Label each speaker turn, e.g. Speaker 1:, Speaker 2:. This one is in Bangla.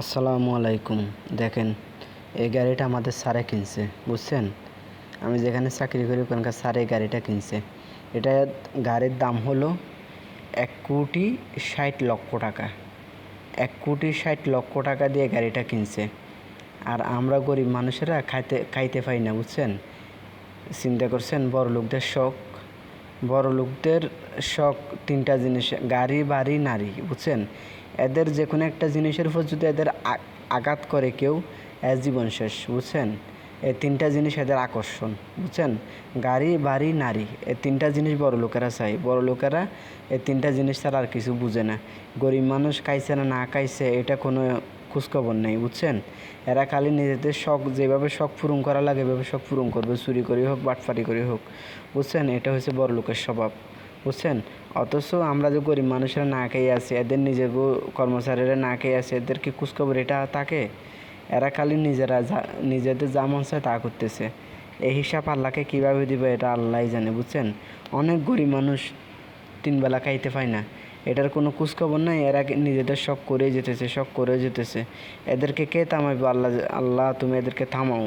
Speaker 1: আসসালামু আলাইকুম। দেখেন, এই গাড়িটা আমাদের স্যারে কিনছে, বুঝছেন? আমি যেখানে চাকরি করি, ওখানকার স্যার এই গাড়িটা কিনছে। এটা গাড়ির দাম হলো এক কোটি ষাট লক্ষ টাকা। এক কোটি ষাট লক্ষ টাকা দিয়ে গাড়িটা কিনছে। আর আমরা গরিব মানুষেরা খাইতে খাইতে পাই না, বুঝছেন? চিন্তা করছেন বড় লোকদের শখ। বড় লোকদের শখ তিনটা জিনিস, গাড়ি, বাড়ি, নারী, বুঝছেন? এদের যে কোনো একটা জিনিসের উপর যদি এদের আঘাত করে কেউ জীবন শেষ, বুঝছেন? এই তিনটা জিনিস এদের আকর্ষণ, বুঝছেন? গাড়ি, বাড়ি, নারী এই তিনটা জিনিস বড় লোকেরা চাই বড় লোকেরা এই তিনটা জিনিস ছাড়া আর কিছু বুঝে না। গরিব মানুষ খাইছে না না খাইছে, এটা কোনো খোঁজখবর নেই, বুঝছেন? এরা খালি নিজেদের শখ, যেভাবে শখ পূরণ করা লাগে, এভাবে শখ পূরণ করবে। চুরি করে হোক, বাটফারি করে হোক, বুঝছেন? এটা হচ্ছে বড় লোকের স্বভাব, বুঝছেন? অথচ আমরা যে গরিব মানুষেরা না খেয়ে আছি, এদের নিজের কর্মচারীরা না খেয়ে আছে এদের কি খোঁজখবর এটা থাকে? এরা খালি নিজেরা যা, নিজেদের যা মন চায় তা করতেছে। এই হিসাব আল্লাহকে কীভাবে দিবে এটা আল্লাহই জানে, বুঝছেন? অনেক গরিব মানুষ তিন বেলা খাইতে পায় না। এটার কোনো খোঁজখবর নাই। এরা নিজেদের শখ করে যেতেছে, শখ করে যেতেছে। এদেরকে কে থামাইবে? আল্লাহ আল্লাহ, তুমি এদেরকে থামাও।